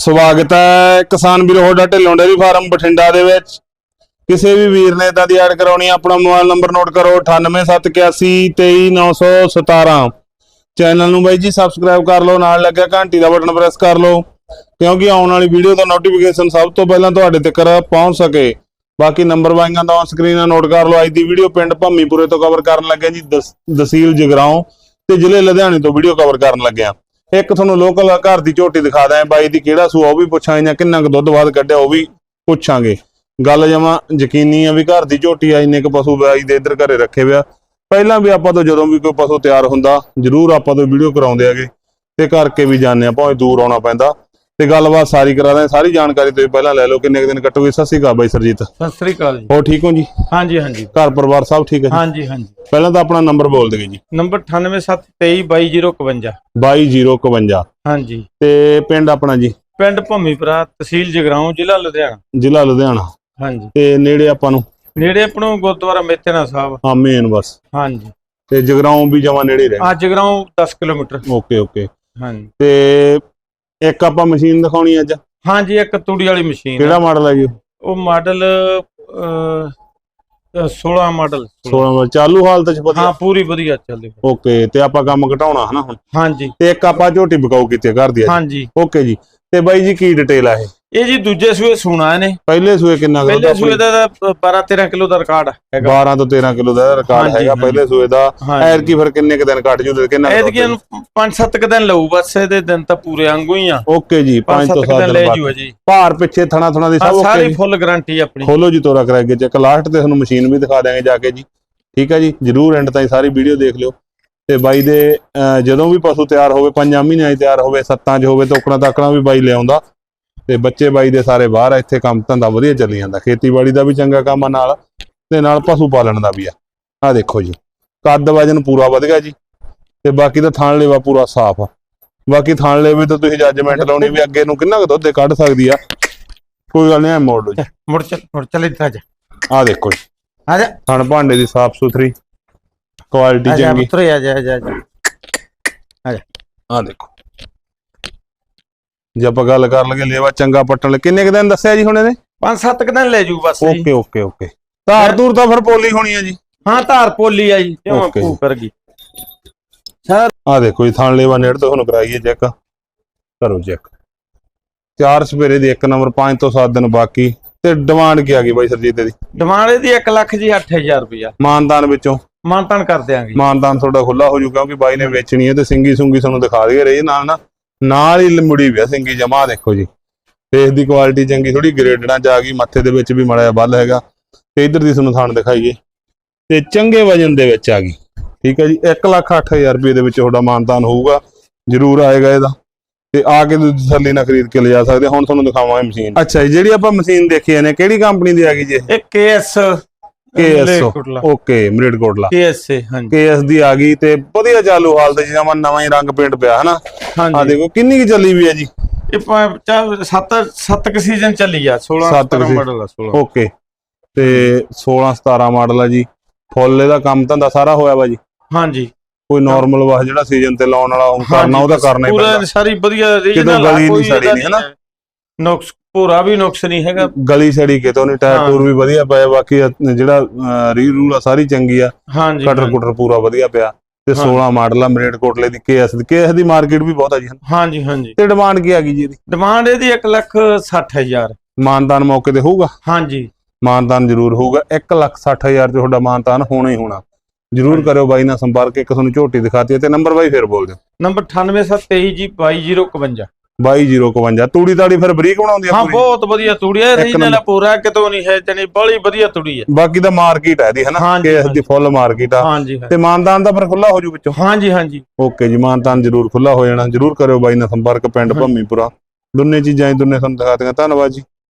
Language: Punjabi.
ਸਵਾਗਤ ਹੈ ਕਿਸਾਨ ਵੀਰੋ ਹੋਡਾ ਢਿੱਲੋਂ ਡੇਅਰੀ ਫਾਰਮ ਬਠਿੰਡਾ ਦੇ ਵਿੱਚ। ਕਿਸੇ ਵੀ ਵੀਰ ਨੇ ਇਦਾਂ ਦੀ ਐਡ ਕਰਾਉਣੀ ਆਪਣਾ ਮੋਬਾਈਲ ਨੰਬਰ ਨੋਟ ਕਰੋ 9871823917 ਚੈਨਲ ਨੂੰ ਬਾਈ ਜੀ ਸਬਸਕ੍ਰਾਈਬ ਕਰ ਲਓ, ਨਾਲ ਲੱਗਿਆ ਘੰਟੀ ਦਾ ਬਟਨ ਪ੍ਰੈਸ ਕਰ ਲਓ, ਕਿਉਂਕਿ ਆਉਣ ਵਾਲੀ ਵੀਡੀਓ ਦਾ ਨੋਟੀਫਿਕੇਸ਼ਨ ਸਭ ਤੋਂ ਪਹਿਲਾਂ ਤੁਹਾਡੇ ਤੱਕ ਪਹੁੰਚ ਸਕੇ। ਬਾਕੀ ਨੰਬਰ ਵਾਈਆਂ ਦਾ ਔਨ ਸਕਰੀਨ ਨੋਟ ਕਰ ਲਓ, ਅੱਜ ਦੀ ਵੀਡੀਓ ਪਿੰਡ ਭੰਮੀਪੁਰੇ ਤੋਂ ਕਵਰ ਕਰਨ ਲੱਗੇ ਜੀ, ਦਸ- ਤਹਿਸੀਲ ਜਗਰਾਉਂ ਤੇ ਜ਼ਿਲ੍ਹੇ ਲੁਧਿਆਣੇ ਤੋਂ ਵੀਡੀਓ ਕਵਰ ਕਰਨ ਲੱਗਿਆ। ਇੱਕ ਤੁਹਾਨੂੰ ਲੋਕਲ ਘਰ ਦੀ ਝੋਟੀ ਦਿਖਾ ਦਾਂ ਬਾਈ ਦੀ ਕਿਹੜਾ ਸੂਆ, ਉਹ ਵੀ ਪੁੱਛਾਂਗੇ ਜਾਂ ਕਿੰਨਾ ਕੁ ਦੁੱਧ ਬਾਅਦ ਕੱਢਿਆ, ਉਹ ਵੀ ਪੁੱਛਾਂਗੇ। ਗੱਲ ਜਮਾ ਯਕੀਨੀ ਆ ਵੀ ਘਰ ਦੀ ਝੋਟੀ ਆ, ਇੰਨੇ ਕੁ ਪਸ਼ੂ ਬਾਈ ਦੇ ਇੱਧਰ ਘਰੇ ਰੱਖੇ ਵਿਆ ਪਹਿਲਾਂ ਵੀ ਆਪਾਂ ਤੋਂ ਜਦੋਂ ਵੀ ਕੋਈ ਪਸ਼ੂ ਤਿਆਰ ਹੁੰਦਾ, ਜ਼ਰੂਰ ਆਪਾਂ ਤੋਂ ਵੀਡੀਓ ਕਰਾਉਂਦੇ ਆਗੇ ਤੇ ਕਰਕੇ ਵੀ ਜਾਂਦੇ ਆ, ਭਾਵੇਂ ਦੂਰ ਆਉਣਾ ਪੈਂਦਾ। ਤੇ ਗੱਲਬਾਤ ਸਾਰੀ ਕਰਾ ਦਾਂ ਸਾਰੀ ਜਾਣਕਾਰੀ ਤੁਸੀਂ ਪਹਿਲਾਂ ਲੈ ਲਓ ਕਿੰਨੇ ਦਿਨ ਕੱਟੋਗੇ ਸਤਿ ਸ਼੍ਰੀ ਅਕਾਲ ਬਾਈ ਸਰਜੀਤ। ਸਤਿ ਸ੍ਰੀ ਅਕਾਲ ਜੀ। ਹੋ ਠੀਕ ਹੋ ਜੀ? ਹਾਂਜੀ ਹਾਂਜੀ। ਘਰ ਪਰਿਵਾਰ ਸਭ ਠੀਕ ਹੈ ਜੀ? ਹਾਂਜੀ ਹਾਂਜੀ। ਪਹਿਲਾਂ ਤਾਂ ਆਪਣਾ ਨੰਬਰ ਬੋਲ ਦਿਓ ਜੀ। ਨੰਬਰ 9873222051 22051 ਹਾਂਜੀ। ਤੇ ਪਿੰਡ ਆਪਣਾ ਜੀ? ਪਿੰਡ ਭੰਮੀਪੁਰਾ ਤਹਿਸੀਲ ਜਗਰਾਉਂ ਜ਼ਿਲ੍ਹਾ ਲੁਧਿਆਣਾ। ਜ਼ਿਲ੍ਹਾ ਲੁਧਿਆਣਾ। ਹਾਂਜੀ। ਤੇ ਨੇੜੇ ਆਪਾਂ ਨੂੰ? ਨੇੜੇ ਆਪਣੋ ਗੁਰਦੁਆਰਾ ਮੇਤੇਨਾ ਸਾਹਿਬ। ਹਾਂ ਮੇਨ ਬਸ। ਹਾਂਜੀ। ਤੇ ਜਗਰਾਉਂ ਵੀ ਜਮਾ ਨੇੜੇ ਰਹਿ ਆ ਜਗਰਾਉਂ 10 ਕਿਲੋਮੀਟਰ। Okay okay. ਹਾਂਜੀ। ਤੇ ਇੱਕ ਆਪਾਂ ਮਸ਼ੀਨ ਦਿਖਾਉਣੀ ਅੱਜ। ਹਾਂਜੀ ਇੱਕ ਤੂੜੀ ਵਾਲੀ ਮਸ਼ੀਨ। ਕਿਹੜਾ ਮਾਡਲ ਹੈ ਜੀ ਉਹ? ਮਾਡਲ 16 ਮਾਡਲ 16 ਵਾਲਾ ਚਾਲੂ ਹਾਲਤ ਚ ਹਾਂ ਵਧੀਆ ਪੂਰੀ ਵਧੀਆ ਚੱਲਦੀ ਓਕੇ ਤੇ ਆਪਾਂ ਕੰਮ ਘਟਾਉਣਾ ਹਨਾ ਹੁਣ? ਹਾਂਜੀ। ਤੇ ਇੱਕ ਆਪਾਂ ਝੋਟੀ ਬਕਾਊ ਕੀਤੀ ਘਰ ਦੀ ਹਾਂਜੀ। ਓਕੇ ਜੀ। ਤੇ ਬਾਈ ਜੀ ਕੀ ਡਿਟੇਲ ਆ ਇਹ? ਇਹ ਜੀ ਦੂਜੇ ਸੂਏ ਸੁਣਾ ਨੇ ਪਹਿਲੇ ਸੂਏ ਕਿੰਨਾ ਕੁ ਪਹਿਲੇ ਸੂਏ ਦਾ 12 13 ਕਿਲੋ ਦਾ ਰਿਕਾਰਡ ਹੈਗਾ। 12 ਤੋਂ 13 ਕਿਲੋ ਦਾ ਰਿਕਾਰਡ ਹੈਗਾ। ਪਹਿਲੇ ਸੂਏ ਦਾ। ਐਰ ਕੀ ਫਿਰ ਕਿੰਨੇ ਕ ਦਿਨ ਕੱਟ ਜੂ ਕਿੰਨਾ ਕੁ ਦੁੱਧ? ਨੂੰ 5-7 ਕ ਦਿਨ ਲਊ ਬਸ ਇਹਦੇ ਦਿਨ ਤਾਂ ਪੂਰੇ ਵਾਂਗੂ ਹੀ ਆ। ਓਕੇ ਜੀ 5 ਤੋਂ 5-7 7 ਦਿਨ ਲੈ ਬਾਅਦ। ਜੀ। ਭਾਰ ਪਿੱਛੇ ਥਣਾ ਥਣਾ ਦੀ ਸਭ ਓਕੇ ਸਾਰੀ ਜੀ। ਫੁੱਲ ਗਾਰੰਟੀ ਆਪਣੀ। ਖੋਲੋ ਜੀ ਤੋਰਾ ਕਰਾਏਗੇ ਚੈੱਕ ਲਾਸਟ ਤੇ ਤੁਹਾਨੂੰ ਮਸ਼ੀਨ ਵੀ ਦਿਖਾ ਦਿਆਂਗੇ ਜਾ ਕੇ ਜੀ। ਠੀਕ ਹੈ ਜੀ ਜਰੂਰ ਐਂਡ ਤਾਈਂ ਸਾਰੀ ਵੀਡੀਓ ਦੇਖ ਲਿਓ। ਤੇ ਬਾਈ ਦੇ ਜਦੋਂ ਵੀ ਪਸ਼ੂ ਤਿਆਰ ਹੋਵੇ ਪੰਜਾਂ ਮਹੀਨਿਆਂ 'ਚ ਤਿਆਰ ਹੋਵੇ ਸੱਤਾਂ 'ਚ ਹੋਵੇ ਤੋਕਣਾ ਤਾਕਣਾ ਵੀ ਬਾਈ ਲਿਆਉਂਦਾ ਤੇ ਬੱਚੇ ਬਾਈ ਦੇ ਸਾਰੇ ਬਾਹਰ ਆ ਇੱਥੇ ਕੰਮ ਧੰਦਾ ਵਧੀਆ ਚੱਲੀ ਜਾਂਦਾ। ਖੇਤੀਬਾੜੀ ਦਾ ਵੀ ਚੰਗਾ ਕੰਮ ਆ ਨਾਲ ਤੇ ਨਾਲ ਪਸ਼ੂ ਪਾਲਣ ਦਾ ਵੀ ਆ। ਆ ਦੇਖੋ ਜੀ ਕੱਦ ਵਜਨ ਪੂਰਾ ਵਧ ਗਿਆ ਜੀ ਤੇ ਬਾਕੀ ਤਾਂ ਥਾਣ ਲੇਵਾ ਪੂਰਾ ਸਾਫ਼ ਆ। ਬਾਕੀ ਥਾਣ ਲੇਵੇ ਤਾਂ ਤੁਸੀਂ ਜੱਜਮੈਂਟ ਲਾਉਣੀ ਵੀ ਅੱਗੇ ਨੂੰ ਕਿੰਨਾ ਕੁ ਦੁੱਧ ਕੱਢ ਸਕਦੀ ਆ। ਕੋਈ ਗੱਲ ਨਹੀਂ ਐ ਮੋੜ ਲਓ ਜੀ। ਮੁੜ ਚੱਲ ਮੁੜ ਚੱਲ ਇੱਧਰ ਆ ਜਾ। ਆ ਦੇਖੋ ਜੀ। ਆ ਜਾ। ਥਣ ਭਾਂਡੇ ਦੀ ਸਾਫ਼ ਸੁਥਰੀ ਕੁਆਲਿਟੀ ਆ ਜਾ ਚੰਗੀ। ਪੁੱਤਰ ਆ ਜਾ ਆ ਜਾ ਆ ਜਾ। ਆ ਦੇਖੋ। ਜੇ ਆਪਾਂ ਗੱਲ ਕਰ ਲਗੇ ਲੇਵਾ ਚੰਗਾ ਪੱਟਣ ਲਈ ਕਿੰਨੇ ਕੁ ਦਿਨ ਦੱਸਿਆ ਜੀ ਹੁਣ ਇਹਨੇ? ਪੰਜ ਸੱਤ ਕ ਦਿਨ ਲੈ ਜੂ ਬਸ ਜੀ। Okay okay okay. ਧਾਰ ਧੂਰ ਤਾਂ ਫਿਰ ਪੋਲੀ ਹੋਣੀ ਆ ਜੀ? ਹਾਂ ਧਾਰ ਪੋਲੀ ਆ ਜੀ ਕਿਉਂ Okay ਭੂ ਕਰ ਗਈ। ਆ ਦੇਖੋ ਜੀ ਥਣ ਲੇਵਾ ਨੇੜ ਤੋਂ ਹੁਣ ਕਰਾਈਏ ਚੈੱਕ। ਕਰੋ ਚੈੱਕ। ਚਾਰ ਸਵੇਰੇ ਦੀ ਇੱਕ ਨੰਬਰ 5 ਤੋਂ 7 ਦਿਨ ਬਾਕੀ। ਤੇ ਡਿਮਾਂਡ ਕੀ ਆ ਗਈ ਬਾਈ ਸਰਜੀਤ ਦੀ? ਡਿਮਾਂਡ ਇਹਦੀ 1 ਲੱਖ ਜੀ 8000 ਰੁਪਇਆ। ਮਾਨਦਾਨ ਵਿੱਚੋਂ? ਮਾਨਤਾਨ ਕਰ ਦਿਆਂਗੇ। ਮਾਨਦਾਨ ਤੁਹਾਡਾ ਖੁੱਲਾ ਹੋ ਜੂ ਕਿਉਂਕਿ ਬਾਈ ਨੇ ਵੇਚਣੀ ਹੈ ਤੇ ਸਿੰਗੀ ਸੁੰਗੀ ਤੁਹਾਨੂੰ ਦਿਖਾ ਦਈਏ ਰਹੀ ਨਾਲ ਨਾ। ਨਾਲ ਹੀ ਮੁੜੀ ਵੀ ਆ ਸਿੰਗੀ ਜਮਾ ਦੇਖੋ ਜੀ। ਫੇਸ ਦੀ ਕੁਆਲਿਟੀ ਚੰਗੀ ਥੋੜੀ ਗ੍ਰੇਡਣਾ ਆ ਗਈ ਮੱਥੇ ਦੇ ਵਿੱਚ ਵੀ ਮੜਾ ਜਿਹਾ ਬੱਲ ਹੈਗਾ। ਤੇ ਇਧਰ ਦੀ ਤੁਹਾਨੂੰ ਥਾਣ ਦਿਖਾਈਏ। ਤੇ ਚੰਗੇ ਵਜਨ ਦੇ ਵਿੱਚ ਆ ਗਈ। ਠੀਕ ਹੈ ਜੀ 1 ਲੱਖ 8000 ਰੁਪਏ ਦੇ ਵਿੱਚ ਤੁਹਾਡਾ ਮਾਨਦਾਨ ਹੋਊਗਾ। ਜ਼ਰੂਰ ਆਏਗਾ ਇਹਦਾ। ਤੇ ਆ ਕੇ ਤੁਸੀਂ ਤਸੱਲੀ ਨਾਲ ਖਰੀਦ ਕੇ ਲਿਜਾ ਸਕਦੇ। ਹੁਣ ਤੁਹਾਨੂੰ ਦਿਖਾਵਾਂਗੇ ਮਸ਼ੀਨ। ਅੱਛਾ ਜੀ ਜਿਹੜੀ ਆਪਾਂ ਮਸ਼ੀਨ ਦੇਖੀ ਨੇ ਕਿਹੜੀ ਕੰਪਨੀ ਦੀ ਆ ਗਈ ਜੀ ਇਹ? ਕੇਐਸ KSO ਓਕੇ ਮਰੀਡ ਕੋਟਲਾ ਕੇਐਸ ਹਾਂਜੀ। ਕੇਐਸ ਦੀ ਆ ਗਈ ਤੇ ਵਧੀਆ ਚਾਲੂ ਹਾਲਤ ਚ ਜਮਾ ਨਵਾਂ ਹੀ ਰੰਗ ਪੇਂਟ ਪਿਆ ਹਨਾ? ਆ ਦੇਖੋ ਕਿੰਨੀ ਕੀ ਚੱਲੀ ਵੀ ਹੈ ਜੀ? ਇਹ 7 7 ਕ ਸੀਜ਼ਨ ਚੱਲੀ ਆ 16 ਸੱਤ ਕੁ 17 ਸੀ- ਮਾਡਲ ਆ 16 ਓਕੇ। ਤੇ 16 17 ਮਾਡਲ ਆ ਜੀ। ਫੁੱਲ ਇਹਦਾ ਕੰਮ ਧੰਦਾ ਸਾਰਾ ਹੋਇਆ ਵਾ ਜੀ? ਹਾਂਜੀ। ਕੋਈ ਨਾਰਮਲ ਵਾ ਜਿਹੜਾ ਸੀਜ਼ਨ ਤੇ ਲਾਉਣ ਵਾਲਾ ਉਹ ਕਰਨਾ ਉਹਦਾ ਕਰਨਾ ਹੀ ਪੂਰਾ ਪੈਂਦਾ। ਸਾਰੀ ਵਧੀਆ ਰੀਜਨਲ ਗਲੀ ਨਹੀਂ ਸੜੀ ਨਹੀਂ, ਹਨਾ? ਨੁਕਸ ਪੂਰਾ ਵੀ ਨੁਕਸ ਨਹੀਂ ਹੈਗਾ। ਗਲੀ ਛੜੀ ਕਿਤੋਂ ਨਹੀਂ ਟਾਇਰ। ਟੂਰ ਵੀ ਵਧੀਆ ਪਿਆ ਬਾਕੀ ਜਿਹੜਾ ਰੀ ਰੂਲ ਆ ਸਾਰੀ ਚੰਗੀ ਆ। ਹਾਂਜੀ ਕਟਰ ਪੂਰਾ ਵਧੀਆ ਪਿਆ। ਤੇ ਹਾਂ। 16 ਮਾਡਲ ਆ ਮਰੇਡ ਕੋਟਲੇ ਦੀ ਕੇਐਸ ਦੀ ਕੇਐਸ ਦੀ ਮਾਰਕੀਟ ਵੀ ਬਹੁਤ ਆ ਜੀ। ਹਾਂਜੀ ਹਾਂਜੀ। ਤੇ ਡਿਮਾਂਡ ਕੀ ਆ ਗਈ ਜੀ ਇਹਦੀ? ਡਿਮਾਂਡ ਇਹਦੀ 1 ਲੱਖ 60 ਹਜ਼ਾਰ। ਮਾਨਦਾਨ ਮੌਕੇ ਤੇ ਹੋਊਗਾ? ਹਾਂਜੀ। ਮਾਨਦਾਨ ਜ਼ਰੂਰ ਹੋਊਗਾ। 1 ਲੱਖ 60 ਹਜ਼ਾਰ ਚ ਤੁਹਾਡਾ ਮਾਨਦਾਨ ਹੋਣਾ ਹੀ ਹੋਣਾ। ਜ਼ਰੂਰ ਕਰਿਓ ਬਾਈ ਨਾਲ ਸੰਪਰਕ ਇੱਕ ਤੁਹਾਨੂੰ ਝੋਟੀ ਦਿਖਾਤੀ ਤੇ ਨੰਬਰ ਬਾਈ ਫਿਰ ਬੋਲ ਦਿਓ। ਨੰਬਰ 98723 ਜੀ 22051 22051 ਤੂੜੀ ਤਾੜੀ ਫਿਰ ਬਰੀਕ ਬਣਾਉਂਦੀ ਆ ਹਾਂ ਪੂਰੀ ਬਹੁਤ ਵਧੀਆ ਤੂੜੀ ਹੈ ਰੀਜਨਲ। ਪੂਰਾ ਕਿਤੋਂ ਨਹੀਂ ਹੈ ਜਣੀ ਬੜੀ ਵਧੀਆ ਤੂੜੀ ਹੈ ਬਾਕੀ ਤਾਂ ਮਾਰਕੀਟ ਹੈ ਇਹਦੀ ਹਨਾ? ਹਾਂਜੀ, ਕੇਐਸ ਦੀ। ਫੁੱਲ ਮਾਰਕੀਟ ਆ। ਹਾਂਜੀ ਤੇ ਮਾਨਦਾਨ ਦਾ ਫਿਰ ਖੁੱਲਾ ਹੋ ਜੂ ਵਿੱਚੋਂ? ਹਾਂਜੀ ਹਾਂਜੀ। ਓਕੇ ਜੀ ਮਾਨਦਾਨ ਜ਼ਰੂਰ ਖੁੱਲਾ ਹੋ ਜਾਣਾ। ਜ਼ਰੂਰ ਕਰਿਓ ਬਾਈ ਨਾਲ ਸੰਪਰਕ ਪਿੰਡ। ਭੰਮੀਪੁਰਾ। ਦੋਨੇ ਚੀਜ਼ਾਂ ਹੀ ਦੋਨੇ ਤੁਹਾਨੂੰ ਦਿਖਾਤੀਆਂ ਧੰਨਵਾਦ ਜੀ।